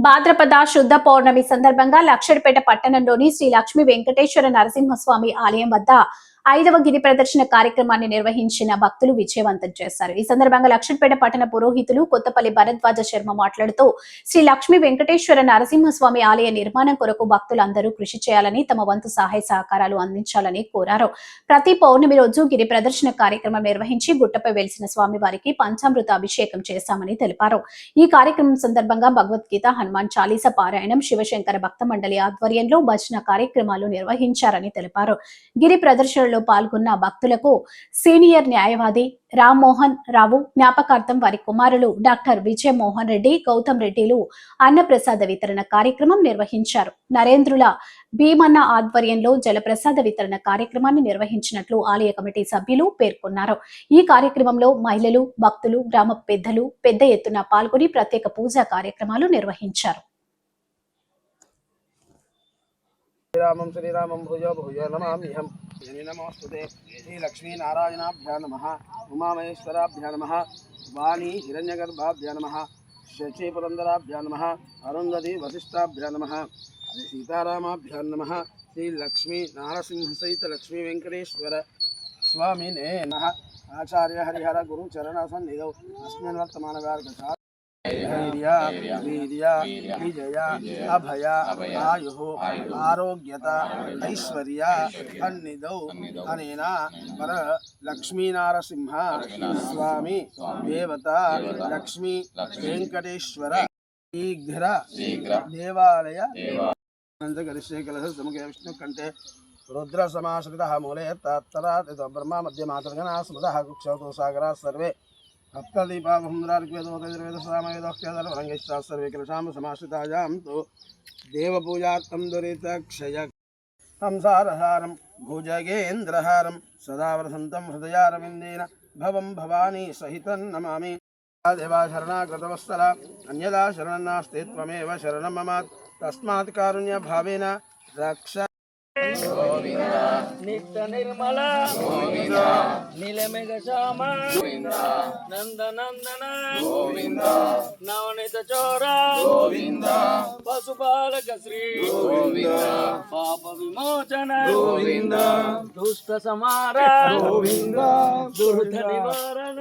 భాద్రపద శుద్ధ పౌర్ణమి సందర్భంగా లక్షడిపేట పట్టణంలోని శ్రీ లక్ష్మీ వెంకటేశ్వర నరసింహస్వామి ఆలయం వద్ద ఐదవ గిరి ప్రదర్శన కార్యక్రమాన్ని నిర్వహించిన భక్తులు విజయవంతం చేశారు. ఈ సందర్భంగా లక్షణపేట పట్టణ పురోహితులు కొత్తపల్లి భరద్వాజ శర్మ మాట్లాడుతూ శ్రీ లక్ష్మీ వెంకటేశ్వర నరసింహస్వామి ఆలయ నిర్మాణం కొరకు భక్తులందరూ కృషి చేయాలని తమ వంతు సహాయ సహకారాలు అందించాలని కోరారు. ప్రతి పౌర్ణమి రోజు గిరి ప్రదర్శన కార్యక్రమం నిర్వహించి గుట్టపై వెలిసిన స్వామి వారికి పంచామృత అభిషేకం చేశామని తెలిపారు. ఈ కార్యక్రమం సందర్భంగా భగవద్గీత హనుమాన్ చాలీస పారాయణం శివశంకర భక్త మండలి ఆధ్వర్యంలో భజన కార్యక్రమాలు నిర్వహించారని తెలిపారు. గిరి ప్రదర్శనలో పాల్గొన్న భక్తులకు సీనియర్ న్యాయవాది రామ్మోహన్ రావు జ్ఞాపకార్థం వారి కుమారులు డాక్టర్ విజయమోహన్ రెడ్డి గౌతమ్ రెడ్డిలు అన్నప్రసాద వితరణ కార్యక్రమం నిర్వహించారు. నరేంద్రుల భీమన్న ఆధ్వర్యంలో జలప్రసాద వితరణ కార్యక్రమాన్ని నిర్వహించినట్లు ఆలయ కమిటీ సభ్యులు పేర్కొన్నారు. ఈ కార్యక్రమంలో మహిళలు భక్తులు గ్రామ పెద్దలు పెద్ద ఎత్తున పాల్గొని ప్రత్యేక పూజా కార్యక్రమాలు నిర్వహించారు. శ్రీరామం శ్రీరామం భుజ భుజ నమామ్యహం జని నమోస్తుతే శ్రీలక్ష్మీనారాయణాభ్యా నమ ఉమామహేశ్వరాభ్యా నమ వాణీ హిరణ్యగర్భాభ్యా నమ శచీపురందరాభ్యా నమ అరుంధతి వశిష్టాభ్యా నమ శ్రీ సీతారామాభ్యా నమ శ్రీలక్ష్మీ నారసింహసహిత లక్ష్మీ వెంకటేశ్వర స్వామినే నమ ఆచార్య హరిహర ధైర్య వీర్య విజయ అభయ ఆయు ఆరోగ్యత ఐశ్వర్య సన్నిధౌ అనేన పర లక్ష్మీనారసింహ స్వామి దేవత లక్ష్మీ వెంకటేశ్వర శీఘ్ర దేవాలయ కలశ సముఖే విష్ణు కంటే రుద్ర సమాశ్రిత మూలే తత్తరా బ్రహ్మ మధ్య మాతృగణ స్మృత కుక్షౌతో సాగరా సర్వే हस्तदीपाभुन्द्रार्ग्यदोतैर्वेदसामवेदोक्त्यधर्वरङ्गैश्चास्तर्वेकलशां तु देवपूजार्थं दुरितक्षय। भुजगेन्द्रहारं सदा वसन्तं हृदयारविन्देन भवं भवानी सहितं नमामि। देवा शरणागतवत्सला, अन्यदा त्वमेव शरणं मम तस्मात् कारुण्यभावेन रक्ष ನಿತ್ಯ ನಿರ್ಮಲ ನಿಲಮೆಗ ಶ್ಯಾಮ ನಂದ ನಂದನ ನವನಿತ ಚೋರ ಪಶುಪಾಲಕ ಶ್ರೀ ಪಾಪ ವಿಮೋಚನ ದುಷ್ಟ ಸಮಾರ ದುರ್ಧ ನಿವಾರಣ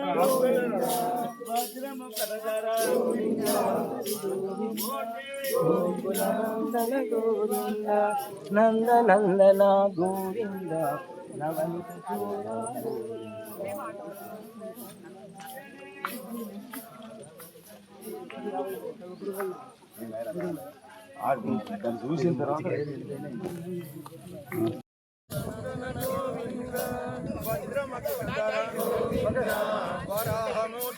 నంద నందన నవనిత చోర పశుపాలక శ్రీ పాప విమోచన దుష్ట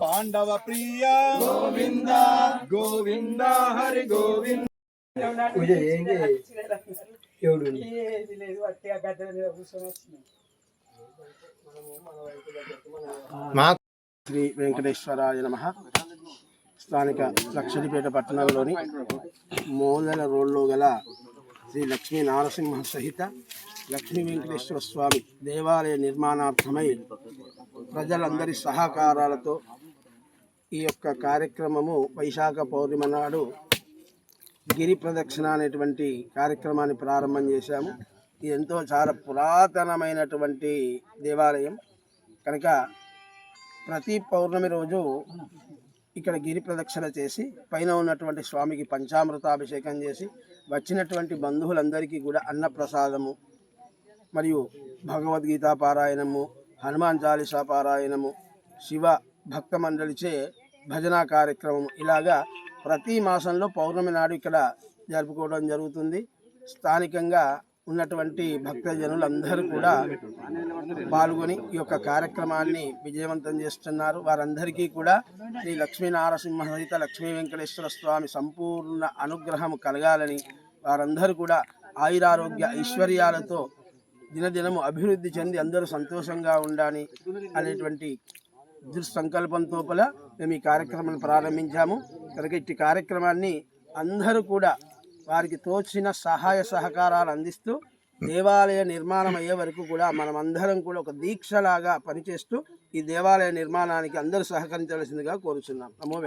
పాండవ ప్రియ. గోవింద. గోవింద హరి గోవింద. శ్రీ వెంకటేశ్వరాయ నమ. స్థానిక లక్షడిపేట పట్టణంలోని మూలల రోడ్లో గల శ్రీ లక్ష్మీ నారసింహ సహిత లక్ష్మీ వెంకటేశ్వర స్వామి దేవాలయ నిర్మాణార్థమై ప్రజలందరి సహకారాలతో ఈ యొక్క కార్యక్రమము వైశాఖ పౌర్ణిమ నాడు గిరి ప్రదక్షిణ అనేటువంటి కార్యక్రమాన్ని ప్రారంభం చేశాము. ఇది ఎంతో చాలా పురాతనమైనటువంటి దేవాలయం. కనుక ప్రతి పౌర్ణమి రోజు ఇక్కడ గిరి ప్రదక్షిణ చేసి పైన ఉన్నటువంటి స్వామికి పంచామృతాభిషేకం చేసి వచ్చినటువంటి బంధువులందరికీ కూడా అన్నప్రసాదము మరియు భగవద్గీత పారాయణము హనుమాన్ చాలీసా పారాయణము శివ భక్త మండలిచే భజనా కార్యక్రమం ఇలాగా ప్రతి మాసంలో పౌర్ణమి నాడు ఇక్కడ జరుపుకోవడం జరుగుతుంది. స్థానికంగా ఉన్నటువంటి భక్తజనులందరూ కూడా పాల్గొని ఈ యొక్క కార్యక్రమాన్ని విజయవంతం చేస్తున్నారు. వారందరికీ కూడా శ్రీ లక్ష్మీనారసింహ సహిత లక్ష్మీ వెంకటేశ్వర స్వామి సంపూర్ణ అనుగ్రహం కలగాలని వారందరూ కూడా ఆయురారోగ్య ఐశ్వర్యాలతో దినదినము అభివృద్ధి చెంది అందరూ సంతోషంగా ఉండాలి అనేటువంటి దుర్సంకల్పంతో పల మేము ఈ కార్యక్రమాన్ని ప్రారంభించాము. కనుక ఇట్టి కార్యక్రమాన్ని అందరూ కూడా వారికి తోచిన సహాయ సహకారాలు అందిస్తూ దేవాలయ నిర్మాణం అయ్యే వరకు కూడా మనం అందరం కూడా ఒక దీక్షలాగా పనిచేస్తూ ఈ దేవాలయ నిర్మాణానికి అందరూ సహకరించవలసిందిగా కోరుచున్నాం. నమో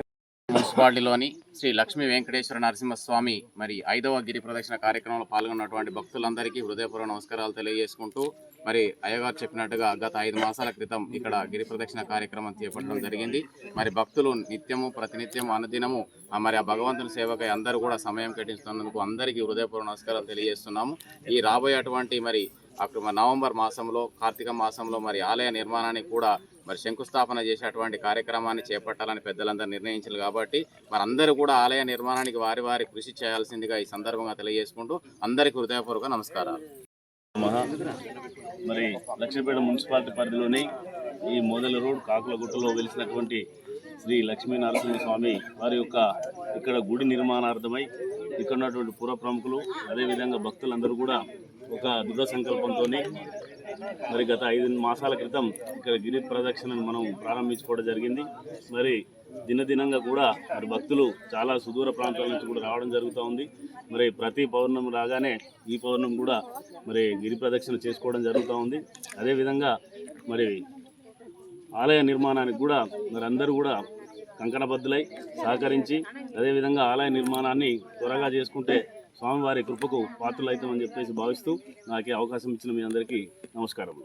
మున్సిపాలిటీలోని శ్రీ లక్ష్మీ వెంకటేశ్వర నరసింహస్వామి మరి ఐదవ గిరి ప్రదక్షిణ కార్యక్రమంలో పాల్గొన్నటువంటి భక్తులందరికీ హృదయపూర్వ నమస్కారాలు తెలియజేసుకుంటూ మరి అయ్యగారు చెప్పినట్టుగా గత ఐదు మాసాల క్రితం ఇక్కడ గిరి ప్రదక్షిణ కార్యక్రమం చేపట్టడం జరిగింది. మరి భక్తులు నిత్యము ప్రతినిత్యం అనుదినము మరి ఆ భగవంతుని సేవకై అందరూ కూడా సమయం కేటాయిస్తున్నందుకు అందరికీ హృదయపూర్వ నమస్కారాలు తెలియజేస్తున్నాము. ఈ రాబోయేటువంటి మరి అక్టోబర్ నవంబర్ మాసంలో కార్తీక మాసంలో మరి ఆలయ నిర్మాణానికి కూడా మరి శంకుస్థాపన చేసేటువంటి కార్యక్రమాన్ని చేపట్టాలని పెద్దలందరూ నిర్ణయించారు కాబట్టి మరి అందరూ కూడా ఆలయ నిర్మాణానికి వారి వారి కృషి చేయాల్సిందిగా ఈ సందర్భంగా తెలియజేసుకుంటూ అందరికీ హృదయపూర్వక నమస్కారాలు. మరి లక్ష్మీపేట మున్సిపాలిటీ పరిధిలోని ఈ మోదల రోడ్ కాకులగుట్టలో వెలిసినటువంటి శ్రీ లక్ష్మీ నరసింహస్వామి వారి యొక్క ఇక్కడ గుడి నిర్మాణార్థమై ఇక్కడ ఉన్నటువంటి పుర ప్రముఖులు అదేవిధంగా భక్తులందరూ కూడా ఒక దృఢ సంకల్పంతో మరి గత ఐదు మాసాల క్రితం ఇక్కడ గిరి ప్రదక్షిణను మనం ప్రారంభించుకోవడం జరిగింది. మరి దినదినంగా కూడా మరి భక్తులు చాలా సుదూర ప్రాంతాల నుంచి కూడా రావడం జరుగుతూ ఉంది. మరి ప్రతి పౌర్ణమి రాగానే ఈ పౌర్ణమి కూడా మరి గిరి ప్రదక్షిణ చేసుకోవడం జరుగుతూ ఉంది. అదేవిధంగా మరి ఆలయ నిర్మాణానికి కూడా మరి అందరూ కూడా కంకణబద్దులై సహకరించి అదేవిధంగా ఆలయ నిర్మాణాన్ని త్వరగా చేసుకుంటే స్వామివారి కృపకు పాత్రలు అవుతామని చెప్పేసి భావిస్తూ నాకు అవకాశం ఇచ్చిన మీ అందరికీ నమస్కారం